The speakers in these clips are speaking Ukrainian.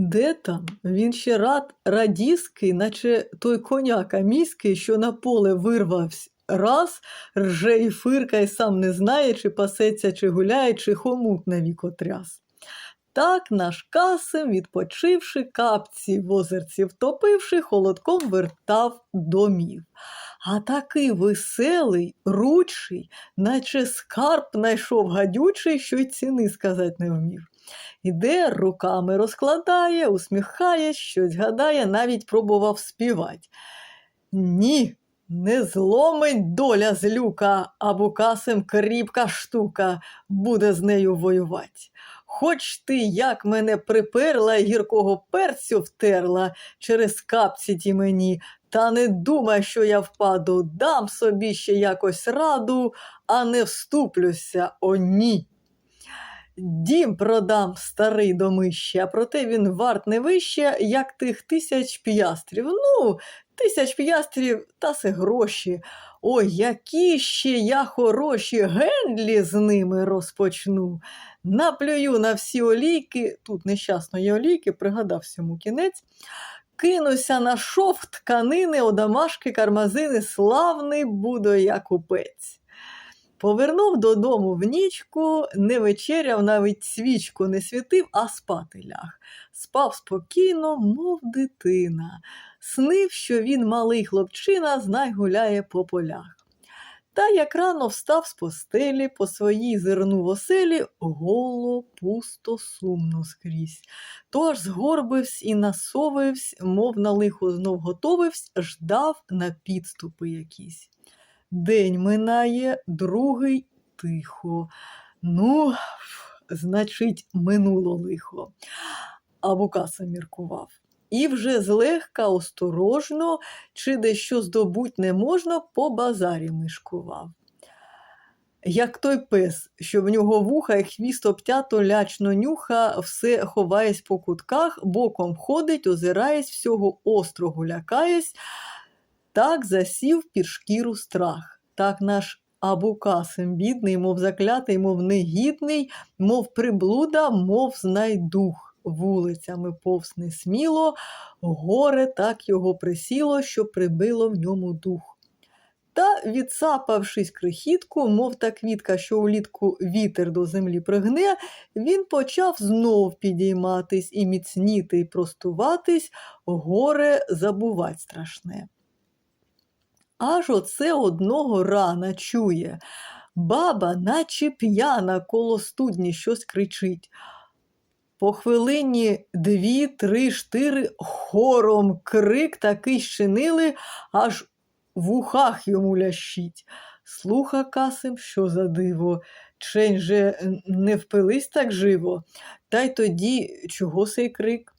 Де там? Він ще рад радіский, наче той коняка міський, що на поле вирвався. Раз рже і фиркає, сам не знає, чи пасеться, чи гуляє, чи хомут на вік отряс. Так наш касим, відпочивши, капці в озерці втопивши, холодком вертав домів. А такий веселий, ручий, наче скарб найшов гадючий, що й ціни сказати не вмів. Іде, руками розкладає, усміхає, щось гадає, навіть пробував співати. Ні, не зломить доля злюка, а букасим кріпка штука буде з нею воювати. Хоч ти, як мене приперла, гіркого перцю втерла через капці ті мені, та не думай, що я впаду, дам собі ще якось раду, а не вступлюся, о ні. Дім продам старий домище, а проте він варт не вище, як тих тисяч п'ястрів. Ну, тисяч п'ястрів та се гроші. Ой, які ще я хороші гендлі з ними розпочну. Наплюю на всі олійки, тут нещасної олійки, пригадав всьому кінець. Кинуся на шов тканини, одамашки, кармазини, славний буду я купець. Повернув додому в нічку, не вечеряв, навіть свічку не світив, а спати ляг. Спав спокійно, мов дитина. Снив, що він малий хлопчина, знай гуляє по полях. Та як рано встав з постелі, по своїй зирнув оселі, голо, пусто, сумно скрізь. Тож згорбивсь і насовивсь, мов на лихо знов готовивсь, ждав на підступи якісь. День минає, другий тихо. Ну, значить, минуло лихо. А Букаса міркував. І вже злегка, осторожно, чи дещо здобуть не можна, по базарі мишкував. Як той пес, що в нього вуха і хвіст обтято лячно нюха, все ховаєсь по кутках, боком ходить, озираєсь, всього острого лякаєсь, так засів під шкіру страх. Так наш Абукасим бідний, мов заклятий, мов негідний, мов приблуда, мов знайдух. Вулицями повз несміло, горе так його присіло, що прибило в ньому дух. Та, відсапавшись крихітку, мов та квітка, що улітку вітер до землі пригне, він почав знов підійматись і міцніти й простуватись, горе забувать страшне. Аж оце одного рана чує. Баба, наче п'яна, коло студні щось кричить. По хвилині дві, три, штири хором крик такий щинили, аж в ухах йому лящить. Слуха Касим, що за диво, чень же не впились так живо. Та й тоді чого сей крик?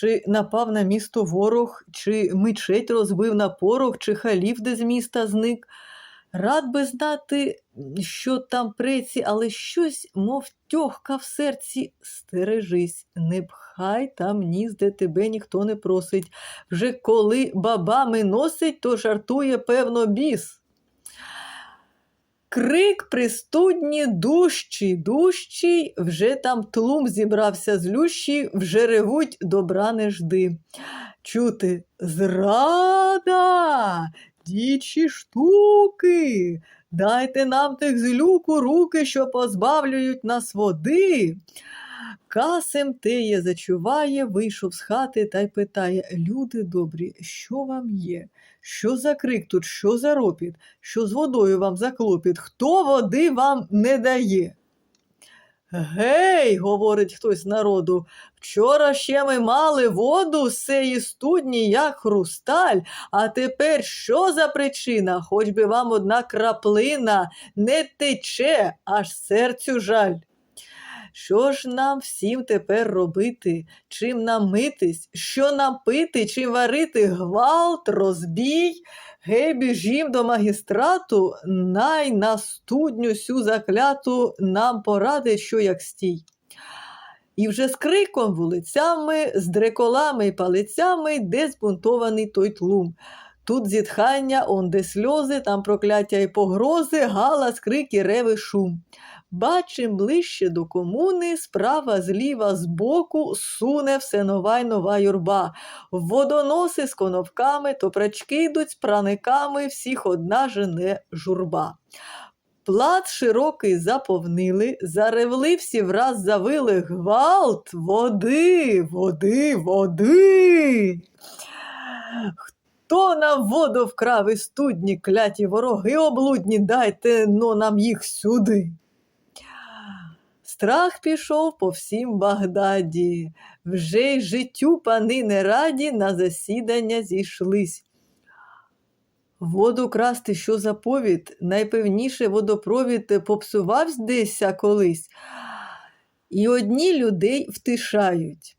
Чи напав на місто ворог, чи мечеть розбив на порох, чи халів де з міста зник. Рад би знати, що там преці, але щось, мов тьохка в серці, стережись, не пхай там ніс, де тебе ніхто не просить. Вже коли бабами носить, то жартує, певно, біс. Крик при студні дужчий, дужчий, вже там тлум зібрався злющий, вже ревуть добра не жди. Чути зрада, дічі штуки, дайте нам тих злюку руки, що позбавлюють нас води. Касим теє зачуває, вийшов з хати та й питає Люди добрі, що вам є? Що за крик тут, що за ропіт, що з водою вам за клопіт? Хто води вам не дає? Гей, говорить хтось народу, вчора ще ми мали воду з цієї студні, як хрусталь, а тепер що за причина? Хоч би вам одна краплина не тече, аж серцю жаль. Що ж нам всім тепер робити? Чим нам митись? Що нам пити, чим варити? Гвалт, розбій? Гей, біжім до магістрату, най на студню сю закляту нам порадить, що як стій. І вже з криком вулицями, з дреколами і палицями йде збунтований той тлум. Тут зітхання, он де сльози, там прокляття і погрози, галас, крики, реви, шум. Бачим ближче до комуни, справа, зліва, збоку суне все нова й нова юрба. Водоноси з коновками, топрачки йдуть з праниками, всіх одна жене журба. Плац широкий заповнили, заревли всі враз завили гвалт, води, води, води. Хто нам воду вкрав і студні, кляті вороги облудні, дайте но нам їх сюди. Страх пішов по всім Багдаді, вже й життю пани не раді на засідання зійшлись. Воду красти, що за повід? Найпевніше водопровід попсувавсь десь колись. І одні людей втишають,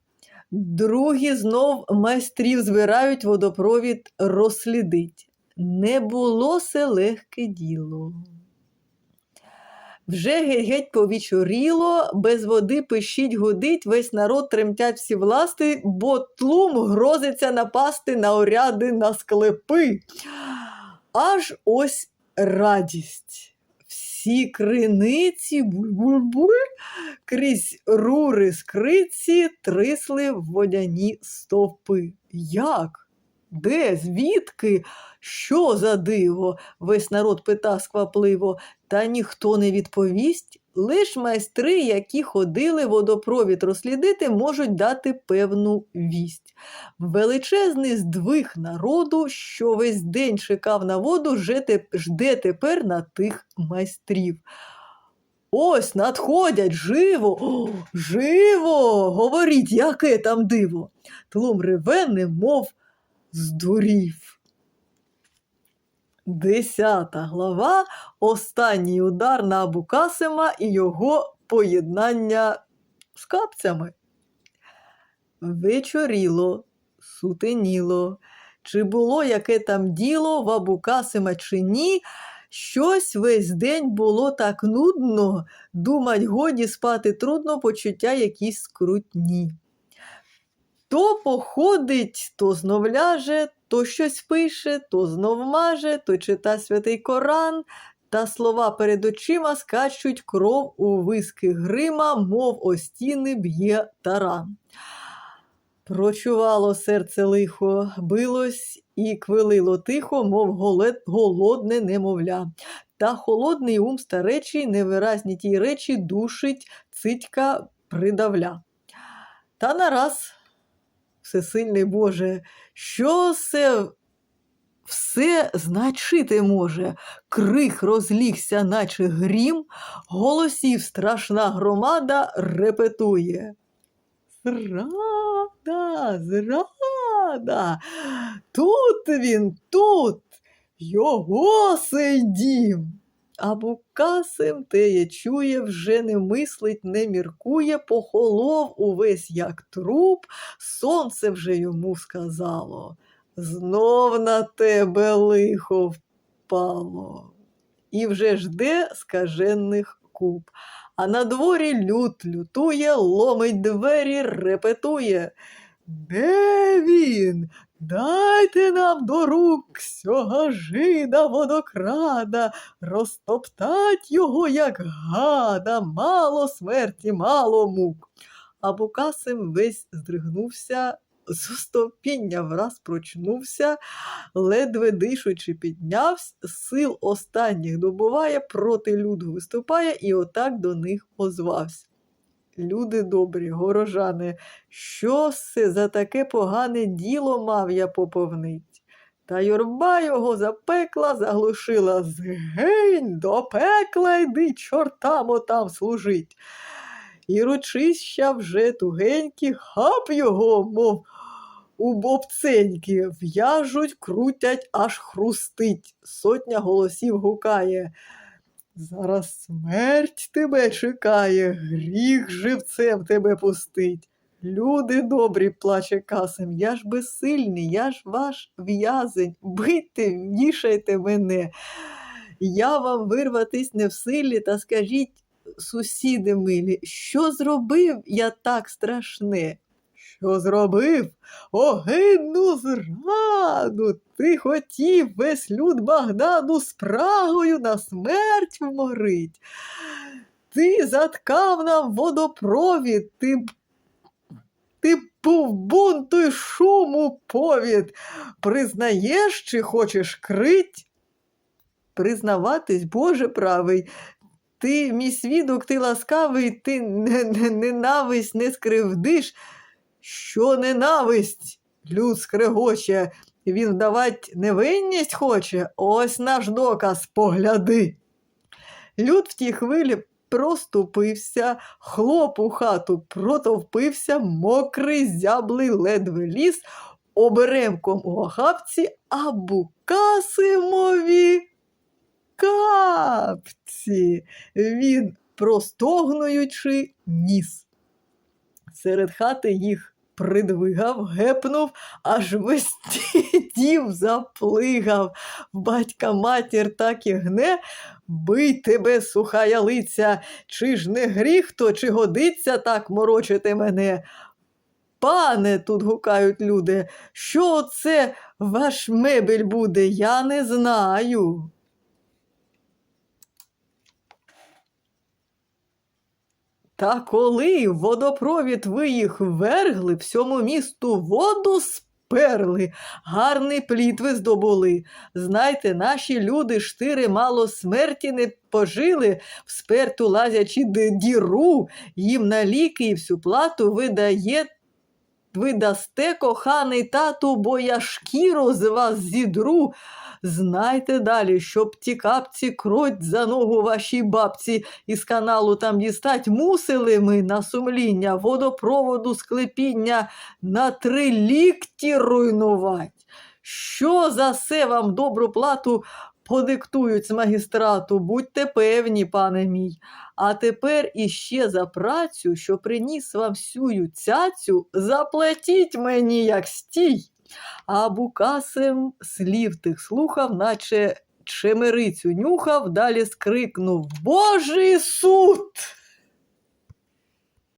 другі знов майстрів збирають водопровід розслідить. Не було се легке діло. Вже геть-геть повічоріло, без води пищить гудить, весь народ тремтять всі власти, бо тлум грозиться напасти на оряди, на склепи. Аж ось радість. Всі криниці крізь рури скриці трисли водяні стовпи. Як? Де? Звідки? Що за диво? Весь народ пита сквапливо, та ніхто не відповість. Лиш майстри, які ходили водопровід розслідити, можуть дати певну вість. Величезний здвиг народу, що весь день чекав на воду, жде тепер на тих майстрів. Ось надходять живо, О, живо! Говоріть, яке там диво. Тлум реве, немов здурів. Десята глава Останній удар на Абукасима і його поєднання з капцями. Вечоріло, сутеніло. Чи було яке там діло в Абукасима чи ні? Щось весь день було так нудно, думать годі спати трудно, почуття якісь скрутні. То походить, то знов ляже, то щось пише, то знов маже, то чита святий Коран, та слова перед очима скачуть кров у виски грима, мов о стіни б'є таран. Прочувало серце лихо, билось і квилило тихо, мов голодне немовля. Та холодний ум старечий, невиразні тій речі душить цитька придавля. Та нараз, всесильний Боже, що це все значити може? Крик розлігся, наче грім, голосів страшна громада репетує. Зрада, зрада, тут він, тут, його сей дім. А Букасим теє чує, вже не мислить, не міркує, похолов увесь як труп, сонце вже йому сказало. Знов на тебе лихо впало. І вже жде скажених куб. А на дворі лют лютує, ломить двері, репетує. Де він? Дайте нам до рук сього жида водокрада, розтоптать його, як гада, мало смерті, мало мук. А Букасим весь здригнувся, з остовпіння враз прочнувся, ледве дишучи, піднявся, сил останніх добуває, проти люду виступає і отак до них озвався. Люди добрі, горожани, що це за таке погане діло мав я поповнить? Та юрба його запекла, заглушила згень до пекла йди, чортам отам служить. І ручища вже тугенькі, хап його, мов у бобценьки, в'яжуть, крутять, аж хрустить. Сотня голосів гукає. Зараз смерть тебе чекає, гріх живцем тебе пустить. Люди добрі, плаче касем, я ж безсильний, я ж ваш в'язень, бийте, вішайте мене. Я вам вирватись не в силі, та скажіть, сусіди милі, що зробив я так страшне? Що зробив? Огидну зраду. Ти хотів весь люд Багдаду спрагою на смерть вморить. Ти заткав нам водопровід, ти, ти був бунту й шуму повід. Признаєш, чи хочеш крить? Признаватись, Боже правий, ти, мій свідок, ти ласкавий, ти не, не, ненависть не скривдиш. Що ненависть? Люд скрегоче, він вдавать невинність хоче. Ось наш доказ, погляди. Люд в тій хвилі проступився, хлоп у хату протовпився, мокрий, зяблий, ледве ліз, оберемком у охапці, а букасимові капці. Він, простогнуючи, ніс. Серед хати їх придвигав, гепнув, аж весь заплигав. Батька матір так і гне, бий тебе, суха ялиця, чи ж не гріх то, чи годиться так морочити мене? Пане, тут гукають люди, що це ваш мебель буде, я не знаю. Та коли водопровід ви їх вергли, всьому місту воду сперли, гарний плід ви здобули. Знайте, наші люди штири мало смерті не пожили, в сперту лазячи діру, їм на ліки і всю плату видає. Ви дасте, коханий тату, бо я шкіру з вас зідру. Знайте далі, щоб ті капці кроть за ногу вашій бабці із каналу там дістать, мусили ми на сумління, водопроводу склепіння на три лікті руйнувать. Що за се вам добру плату подиктують з магістрату? Будьте певні, пане мій. А тепер іще за працю, що приніс вам всю цяцю, заплатіть мені, як стій. А Букасим слів тих слухав, наче чемерицю нюхав, далі скрикнув Божий суд!